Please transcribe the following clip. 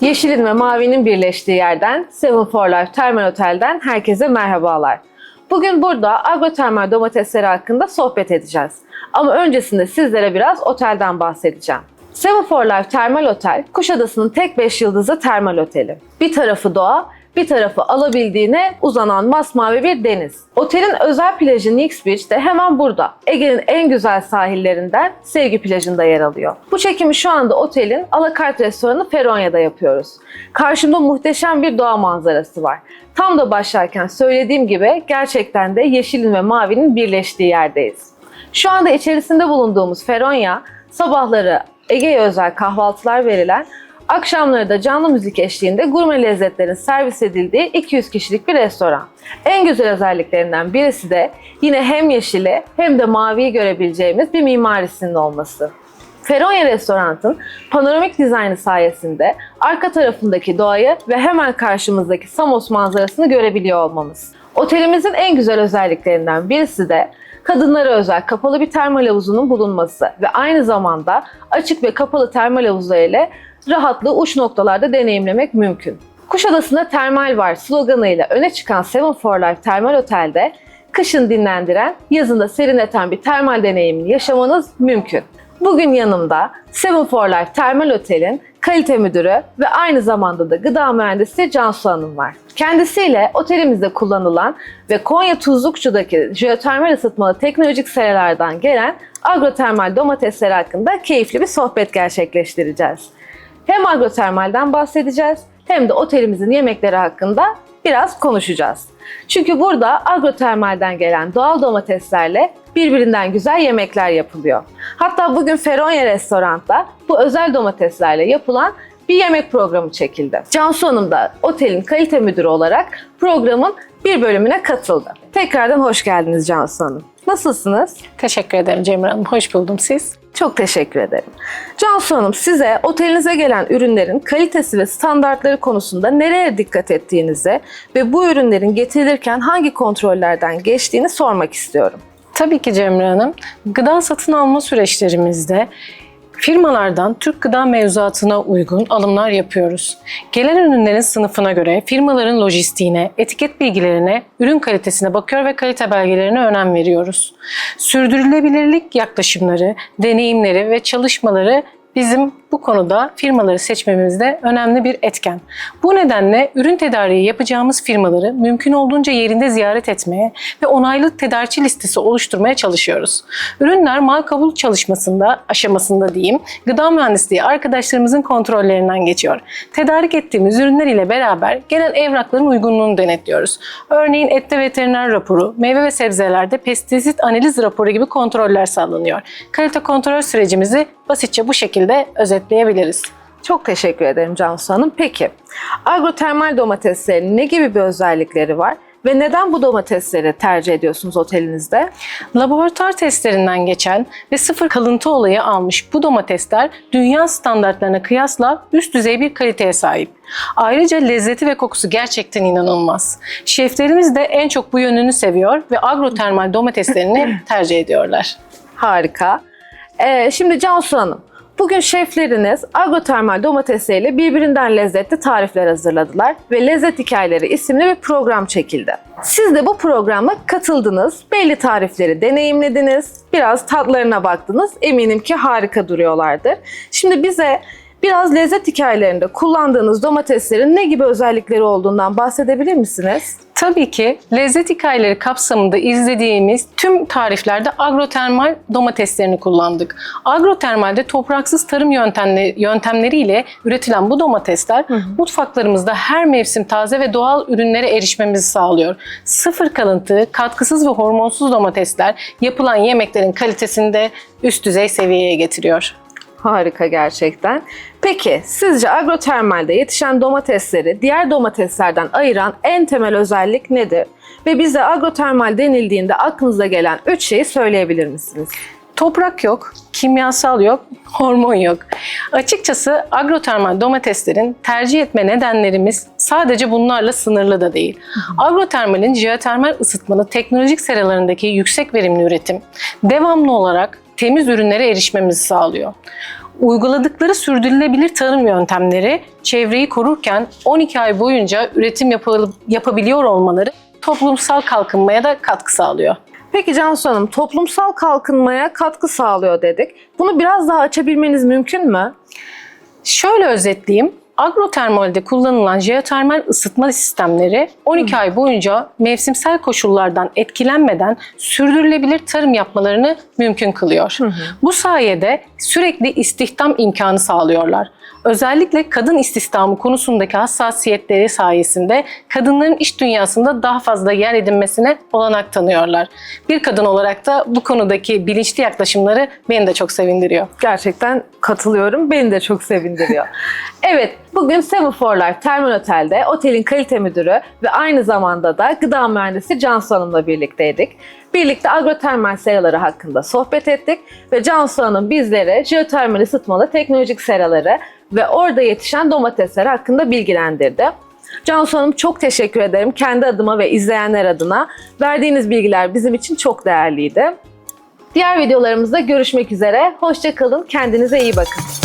Yeşilin ve mavinin birleştiği yerden Seven for Life Termal Otel'den herkese merhabalar. Bugün burada agrotermal domatesleri hakkında sohbet edeceğiz. Ama öncesinde sizlere biraz otelden bahsedeceğim. Seven for Life Termal Otel, Kuşadası'nın tek 5 yıldızlı termal oteli. Bir tarafı doğa, bir tarafı alabildiğine uzanan masmavi bir deniz. Otelin özel plajı Nix Beach de hemen burada. Ege'nin en güzel sahillerinden Sevgi plajında yer alıyor. Bu çekimi şu anda otelin alakart restoranı Feronya'da yapıyoruz. Karşımda muhteşem bir doğa manzarası var. Tam da başlarken söylediğim gibi gerçekten de yeşilin ve mavinin birleştiği yerdeyiz. Şu anda içerisinde bulunduğumuz Feronya, sabahları Ege'ye özel kahvaltılar verilen Akşamları da canlı müzik eşliğinde gurme lezzetlerin servis edildiği 200 kişilik bir restoran. En güzel özelliklerinden birisi de yine hem yeşili hem de maviyi görebileceğimiz bir mimarisinin olması. Feronya Restorant'ın panoramik dizaynı sayesinde arka tarafındaki doğayı ve hemen karşımızdaki Samos manzarasını görebiliyor olmamız. Otelimizin en güzel özelliklerinden birisi de kadınlara özel kapalı bir termal havuzunun bulunması ve aynı zamanda açık ve kapalı termal havuzları ile rahatlığı uç noktalarda deneyimlemek mümkün. Kuşadası'nda termal var sloganıyla öne çıkan Seven for Life Termal Otel'de kışın dinlendiren, yazında serinleten bir termal deneyimini yaşamanız mümkün. Bugün yanımda Seven for Life Termal Otel'in kalite müdürü ve aynı zamanda da gıda mühendisi Cansu Hanım var. Kendisiyle otelimizde kullanılan ve Konya Tuzlukçu'daki jeotermal ısıtmalı teknolojik seralardan gelen agrotermal domatesler hakkında keyifli bir sohbet gerçekleştireceğiz. Hem agrotermalden bahsedeceğiz hem de otelimizin yemekleri hakkında biraz konuşacağız. Çünkü burada agrotermalden gelen doğal domateslerle birbirinden güzel yemekler yapılıyor. Hatta bugün Feronya Restorant'ta bu özel domateslerle yapılan bir yemek programı çekildi. Cansu Hanım da otelin kalite müdürü olarak programın bir bölümüne katıldı. Tekrardan hoş geldiniz Cansu Hanım. Nasılsınız? Teşekkür ederim Cemre Hanım. Hoş buldum siz. Çok teşekkür ederim. Cansu Hanım size otelinize gelen ürünlerin kalitesi ve standartları konusunda nereye dikkat ettiğinizi ve bu ürünlerin getirilirken hangi kontrollerden geçtiğini sormak istiyorum. Tabii ki Cemre Hanım. Gıda satın alma süreçlerimizde firmalardan Türk gıda mevzuatına uygun alımlar yapıyoruz. Gelen ürünlerin sınıfına göre firmaların lojistiğine, etiket bilgilerine, ürün kalitesine bakıyor ve kalite belgelerine önem veriyoruz. Sürdürülebilirlik yaklaşımları, deneyimleri ve çalışmaları bizim bu konuda firmaları seçmemizde önemli bir etken. Bu nedenle ürün tedariği yapacağımız firmaları mümkün olduğunca yerinde ziyaret etmeye ve onaylı tedarikçi listesi oluşturmaya çalışıyoruz. Ürünler mal kabul çalışmasında, aşamasında diyeyim, gıda mühendisliği arkadaşlarımızın kontrollerinden geçiyor. Tedarik ettiğimiz ürünler ile beraber gelen evrakların uygunluğunu denetliyoruz. Örneğin ette veteriner raporu, meyve ve sebzelerde pestisit analiz raporu gibi kontroller sağlanıyor. Kalite kontrol sürecimizi basitçe bu şekilde özetleyebiliriz. Çok teşekkür ederim Cansu Hanım. Peki, agrotermal domateslerin ne gibi bir özellikleri var ve neden bu domatesleri tercih ediyorsunuz otelinizde? Laboratuvar testlerinden geçen ve sıfır kalıntı olayı almış bu domatesler dünya standartlarına kıyasla üst düzey bir kaliteye sahip. Ayrıca lezzeti ve kokusu gerçekten inanılmaz. Şeflerimiz de en çok bu yönünü seviyor ve agrotermal domateslerini tercih ediyorlar. Harika. Ee, şimdi Cansu Hanım, bugün şefleriniz agrotermal domatesleriyle birbirinden lezzetli tarifler hazırladılar ve Lezzet Hikayeleri isimli bir program çekildi. Siz de bu programa katıldınız, belli tarifleri deneyimlediniz, biraz tatlarına baktınız. Eminim ki harika duruyorlardır. Şimdi bize biraz lezzet hikayelerinde kullandığınız domateslerin ne gibi özellikleri olduğundan bahsedebilir misiniz? Tabii ki lezzet hikayeleri kapsamında izlediğimiz tüm tariflerde agrotermal domateslerini kullandık. Agrotermalde topraksız tarım yöntemleri, yöntemleriyle üretilen bu domatesler mutfaklarımızda her mevsim taze ve doğal ürünlere erişmemizi sağlıyor. Sıfır kalıntı, katkısız ve hormonsuz domatesler yapılan yemeklerin kalitesini de üst düzey seviyeye getiriyor. Harika gerçekten. Peki sizce agrotermalde yetişen domatesleri diğer domateslerden ayıran en temel özellik nedir? Ve bize agrotermal denildiğinde aklınıza gelen 3 şeyi söyleyebilir misiniz? Toprak yok, kimyasal yok, hormon yok. Açıkçası agrotermal domateslerin tercih etme nedenlerimiz sadece bunlarla sınırlı da değil. Agrotermalin jeotermal ısıtmalı teknolojik seralarındaki yüksek verimli üretim, devamlı olarak temiz ürünlere erişmemizi sağlıyor. Uyguladıkları sürdürülebilir tarım yöntemleri çevreyi korurken 12 ay boyunca üretim yapabiliyor olmaları toplumsal kalkınmaya da katkı sağlıyor. Peki Cansu Hanım, toplumsal kalkınmaya katkı sağlıyor dedik. Bunu biraz daha açabilmeniz mümkün mü? Şöyle özetleyeyim. Agrotermalde kullanılan jeotermal ısıtma sistemleri 12 ay boyunca mevsimsel koşullardan etkilenmeden sürdürülebilir tarım yapmalarını mümkün kılıyor. Bu sayede sürekli istihdam imkanı sağlıyorlar. Özellikle kadın istihdamı konusundaki hassasiyetleri sayesinde kadınların iş dünyasında daha fazla yer edinmesine olanak tanıyorlar. Bir kadın olarak da bu konudaki bilinçli yaklaşımları beni de çok sevindiriyor. Gerçekten katılıyorum. Beni de çok sevindiriyor. evet, bugün Seven for Life Termal Otel'de otelin kalite müdürü ve aynı zamanda da gıda mühendisi Cansu Hanım'la birlikteydik. Birlikte agrotermal seraları hakkında sohbet ettik ve Cansu Hanım bizlere jeotermal ısıtmalı teknolojik seraları ve orada yetişen domatesler hakkında bilgilendirdi. Cansu Hanım çok teşekkür ederim kendi adıma ve izleyenler adına. Verdiğiniz bilgiler bizim için çok değerliydi. Diğer videolarımızda görüşmek üzere. Hoşçakalın, kendinize iyi bakın.